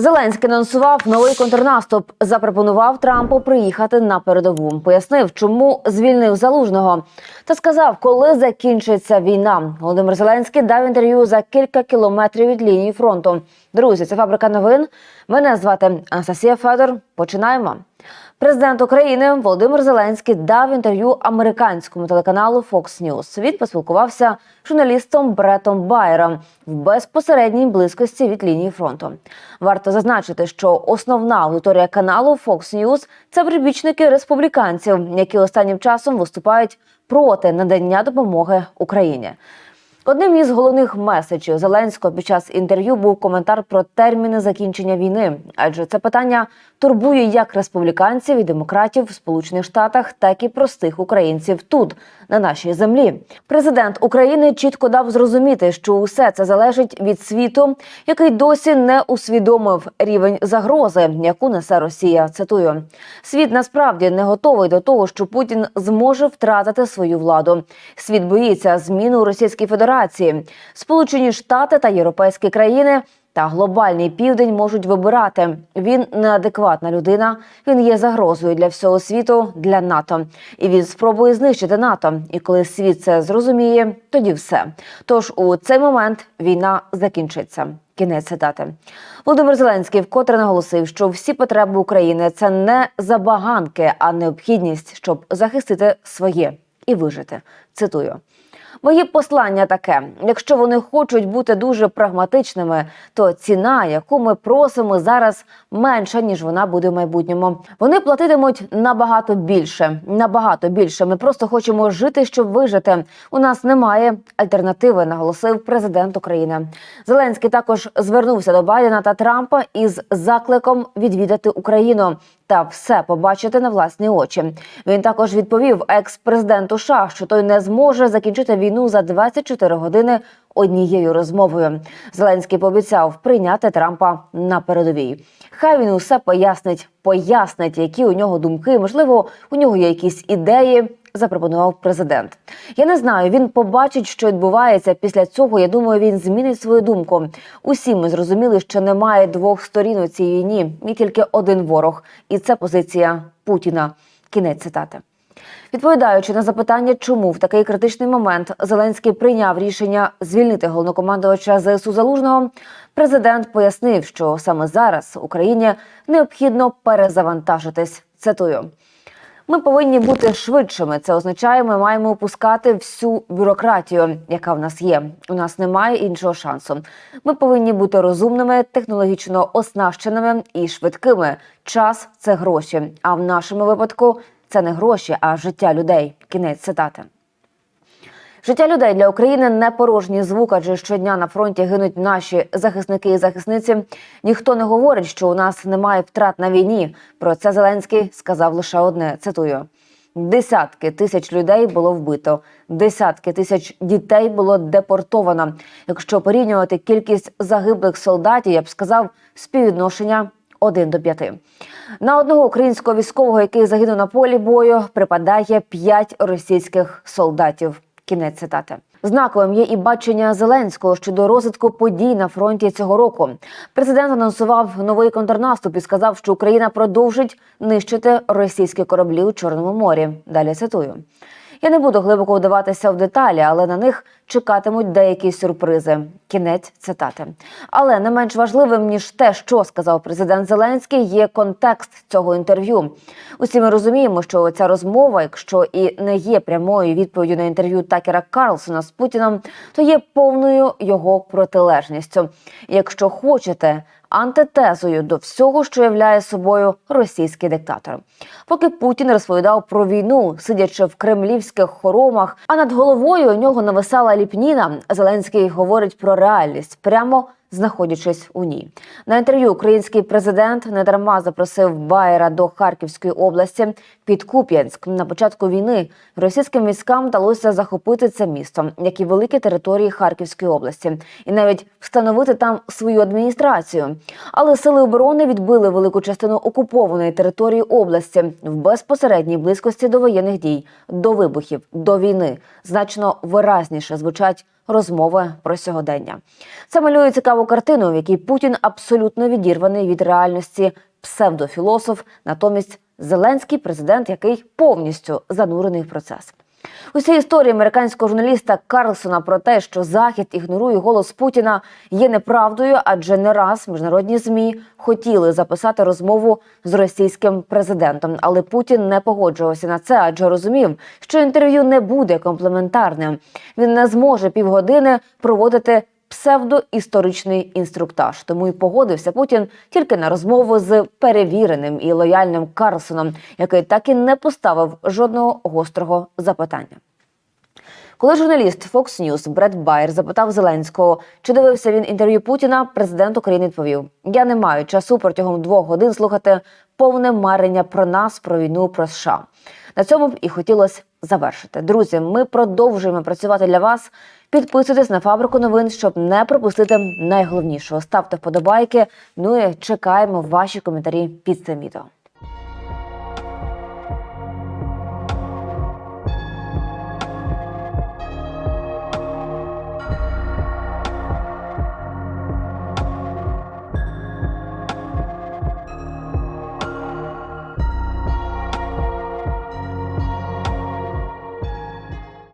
Зеленський анонсував новий контрнаступ. Запропонував Трампу приїхати на передову. Пояснив, чому звільнив залужного, та сказав, коли закінчиться війна. Володимир Зеленський дав інтерв'ю за кілька кілометрів від лінії фронту. Друзі, це фабрика новин. Мене звати Анастасія Федор. Починаємо. Президент України Володимир Зеленський дав інтерв'ю американському телеканалу Fox News. Він поспілкувався з журналістом Бретом Байером в безпосередній близькості від лінії фронту. Варто зазначити, що основна аудиторія каналу Fox News – це прибічники республіканців, які останнім часом виступають проти надання допомоги Україні. Одним із головних меседжів Зеленського під час інтерв'ю був коментар про терміни закінчення війни, адже це питання турбує як республіканців і демократів в Сполучених Штатах, так і простих українців тут, на нашій землі. Президент України чітко дав зрозуміти, що усе це залежить від світу, який досі не усвідомив рівень загрози, яку несе Росія. Цитую: світ насправді не готовий до того, що Путін зможе втратити свою владу. Світ боїться зміни у Російській Федерації. Сполучені Штати та європейські країни. Та глобальний південь можуть вибирати. Він неадекватна людина. Він є загрозою для всього світу, для НАТО. І він спробує знищити НАТО. І коли світ це зрозуміє, тоді все. Тож у цей момент війна закінчиться. Кінець цитати. Володимир Зеленський вкотре наголосив, що всі потреби України це не забаганки, а необхідність, щоб захистити своє і вижити. Цитую. Моє послання таке: якщо вони хочуть бути дуже прагматичними, то ціна, яку ми просимо зараз, менша ніж вона буде в майбутньому. Вони платитимуть набагато більше. Набагато більше. Ми просто хочемо жити, щоб вижити. У нас немає альтернативи, наголосив президент України. Зеленський також звернувся до Байдена та Трампа із закликом відвідати Україну та все побачити на власні очі. Він також відповів екс-президенту США, що той не зможе закінчити війну за 24 години однією розмовою. Зеленський пообіцяв прийняти Трампа на передовій. Хай він усе пояснить, пояснить, які у нього думки. Можливо, у нього є якісь ідеї. Запропонував президент. Я не знаю. Він побачить, що відбувається після цього. Я думаю, він змінить свою думку. Усі ми зрозуміли, що немає двох сторін у цій війні, і тільки один ворог, і це позиція Путіна. Кінець цитати. Відповідаючи на запитання, чому в такий критичний момент Зеленський прийняв рішення звільнити головнокомандувача ЗСУ Залужного, президент пояснив, що саме зараз Україні необхідно перезавантажитись. Цитую. Ми повинні бути швидшими. Це означає, ми маємо опускати всю бюрократію, яка в нас є. У нас немає іншого шансу. Ми повинні бути розумними, технологічно оснащеними і швидкими. Час це гроші. А в нашому випадку це не гроші, а життя людей. Кінець цитати. Життя людей для України не порожній звук, адже щодня на фронті гинуть наші захисники і захисниці. Ніхто не говорить, що у нас немає втрат на війні. Про це Зеленський сказав лише одне. Цитую: десятки тисяч людей було вбито, десятки тисяч дітей було депортовано. Якщо порівнювати кількість загиблих солдатів, я б сказав співвідношення. Один до п'яти на одного українського військового, який загинув на полі бою, припадає п'ять російських солдатів. Кінець цитати. Знаковим є і бачення Зеленського щодо розвитку подій на фронті цього року. Президент анонсував новий контрнаступ і сказав, що Україна продовжить нищити російські кораблі у Чорному морі. Далі цитую. Я не буду глибоко вдаватися в деталі, але на них чекатимуть деякі сюрпризи. Кінець цитати. Але не менш важливим ніж те, що сказав президент Зеленський, є контекст цього інтерв'ю. Усі ми розуміємо, що ця розмова, якщо і не є прямою відповіддю на інтерв'ю Такера Карлсона з Путіном, то є повною його протилежністю. Якщо хочете. Антитезою до всього, що являє собою російський диктатор, поки Путін розповідав про війну, сидячи в кремлівських хоромах, а над головою у нього нависала ліпніна. Зеленський говорить про реальність прямо знаходячись у ній. На інтерв'ю український президент недарма запросив Байера до Харківської області під Куп'янськ. На початку війни російським військам вдалося захопити це місто, як і великі території Харківської області, і навіть встановити там свою адміністрацію. Але сили оборони відбили велику частину окупованої території області в безпосередній близькості до воєнних дій, до вибухів, до війни. Значно виразніше звучать розмови про сьогодення. Це малює цікаву картину, в якій Путін абсолютно відірваний від реальності псевдофілософ, натомість Зеленський президент, який повністю занурений в процес. Усі історії американського журналіста Карлсона про те, що Захід ігнорує голос Путіна, є неправдою, адже не раз міжнародні змі хотіли записати розмову з російським президентом, але Путін не погоджувався на це, адже розумів, що інтерв'ю не буде комплементарним. Він не зможе півгодини проводити псевдоісторичний інструктаж. Тому й погодився Путін тільки на розмову з перевіреним і лояльним Карлсоном, який так і не поставив жодного гострого запитання. Коли журналіст Fox News Бред Байер запитав Зеленського, чи дивився він інтерв'ю Путіна, президент України відповів: Я не маю часу протягом двох годин слухати повне марення про нас, про війну, про США. На цьому б і хотілося завершити. Друзі, ми продовжуємо працювати для вас. Підписуйтесь на фабрику новин, щоб не пропустити найголовнішого. Ставте вподобайки. Ну і чекаємо ваші коментарі під цим відео.